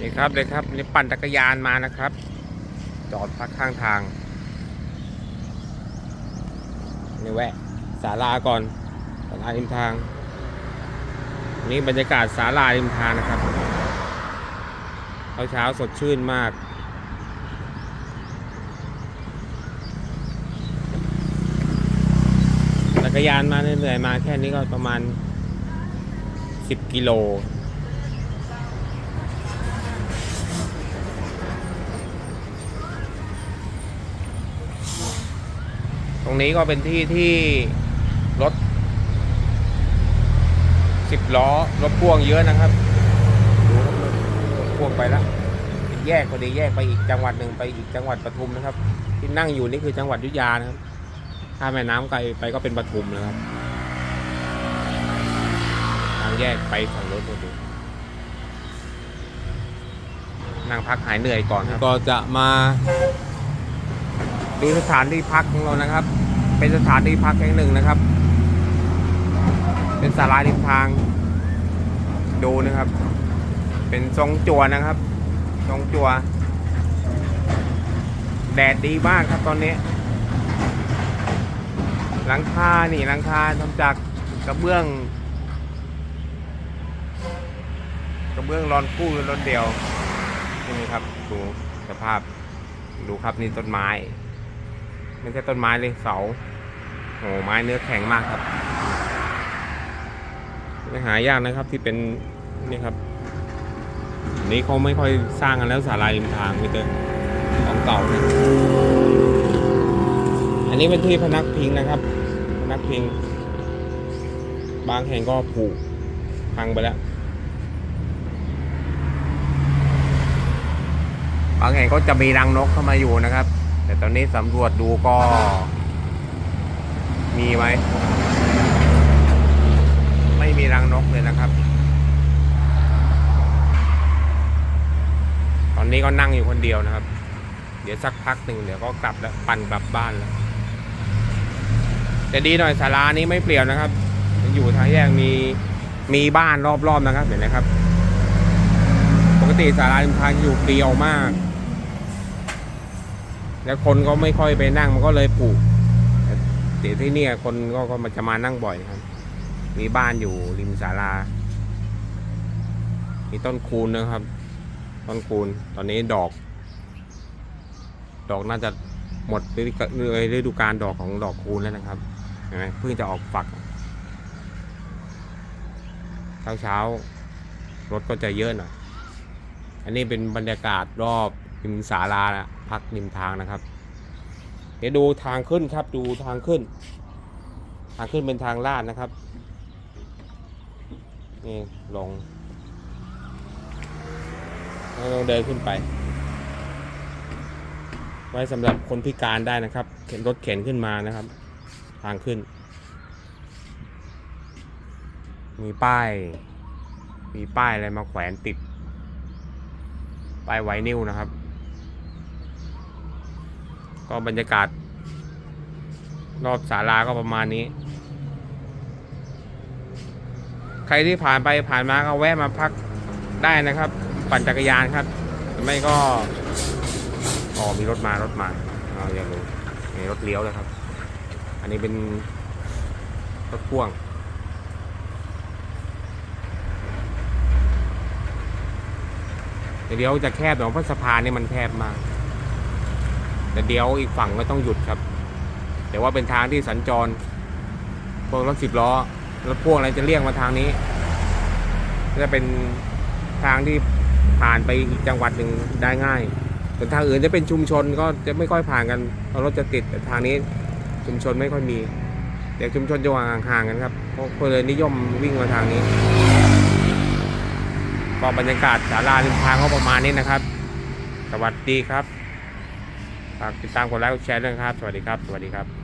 นี่ครับเลยครับนี่ปั่นจักรยานมานะครับ จอดพักข้างทางนี่แวะศาลาก่อนศาลาริมทาง นี่บรรยากาศศาลาริมทางนะครับเช้าเช้าสดชื่นมากจักรยานมาเหนื่อยมาแค่นี้ก็ประมาณ 10 กิโล รงนี้ก็เป็นที่ที่รถ10ล้อรถพ่วงเยอะนะครับดูครับรถพ่วงไปแล้วแยกพอดีแยกไปอีกจังหวัดหนึ่งไปอีกจังหวัดปทุมนะครับ ที่นั่งอยู่นี่คือจังหวัดอยุธยานะครับ ถ้ามแม่น้ำไกลไปก็เป็นปทุมนะครับทางแยกไปฝั่งรถพอดีนั่งพักหายเหนื่อยก่อนครับ ก็จะมาดูสถานที่พักของเรานะครับ เป็นสถานที่พักแห่งหนึ่งนะครับ เป็นศาลาริมทาง ดูนะครับ เป็นทรงจัวนะครับ ทรงจัว แดดดีมากครับตอนนี้ หลังคานี่หลังคาทำจากกระเบื้อง กระเบื้องรอนคู่หรือรอนเดียวนี่ครับดูสภาพดูครับนี่ต้นไม้ ไม่ใช่ต้นไม้เลยเสาโอ้ไม้เนื้อแข็งมากครับไม่หายากนะครับที่เป็นนี่ครับ นี้เขาไม่ค่อยสร้างกันแล้วสาลาริมทางมิเตอร์ของเก่านะอันนี้เป็นที่พนักพิงนะครับ พนักพิง บางแห่งก็ผุพังไปแล้วบางแห่งก็จะมีรังนกเข้ามาอยู่นะครับ แต่ตอนนี้สำรวจดูก็ มีไหม ไม่มีรังนกเลยนะครับ ตอนนี้ก็นั่งอยู่คนเดียวนะครับ เดี๋ยวสักพักหนึ่งเดี๋ยวก็กลับแล้วปั่นกลับบ้านแล้วแต่ดีหน่อยศาลานี้ไม่เปลี่ยวนะครับอยู่ทางแยกมีมีบ้านรอบๆนะครับ เห็นไหมครับ ปกติศาลาริมทางอยู่เปลี่ยวมาก แล้วคนก็ไม่ค่อยไปนั่งมันก็เลยผุแต่ที่นี่คนก็ก็มันจะมานั่งบ่อยครับ มีบ้านอยู่ริมศาลา มีต้นคูณนะครับ ต้นคูณตอนนี้ดอก ดอกน่าจะหมดฤดูฤดูกาลดอกของดอกคูณแล้วนะครับเห็นไหมเพิ่งจะออกฝัก เช้าเช้ารถก็จะเยอะหน่อย อันนี้เป็นบรรยากาศรอบริมศาลานะ พักริมทางนะครับ เดี๋ยวดูทางขึ้นครับ ดูทางขึ้น ทางขึ้นเป็นทางลาดนะครับนี่ลงแล้วลงเดินขึ้นไป ไว้สำหรับคนพิการได้นะครับ เข็นรถเข็นขึ้นมานะครับ ทางขึ้น มีป้าย มีป้ายอะไรมาแขวนติด ป้ายไวนิวนะครับ ก็บรรยากาศ รอบศาลาก็ประมาณนี้ ใครที่ผ่านไปผ่านมาก็แวะมาพักได้นะครับ ปั่นจักรยานครับไม่ก็อ๋อมีรถมารถมาเราอยากรู้มีรถเลี้ยวเลยครับ อันนี้เป็นรถพ่วงเดี๋ยวจะแคบหน่อยเพระสะพานนี่มันแคบมาก แต่เดี๋ยวอีกฝั่งก็ต้องหยุดครับ แต่ว่าเป็นทางที่สัญจร พวกรถสิบล้อรถพ่วงอะไรจะเลี่ยงมาทางนี้จะเป็นทางที่ผ่านไปอีกจังหวัดหนึ่งได้ง่ายส่วนทางอื่นจะเป็นชุมชนก็จะไม่ค่อยผ่านกันเพราะรถจะติดแต่ทางนี้ชุมชนไม่ค่อยมีเดี๋ยวชุมชนจะวางห่างๆกันครับเพราะคนเลยนิยมวิ่งมาทางนี้ก็บรรยากาศศาลาริมทางก็ประมาณนี้นะครับ สวัสดีครับ ฝากติดตามกดไลค์กดแชร์ด้วยนะครับ สวัสดีครับ สวัสดีครับ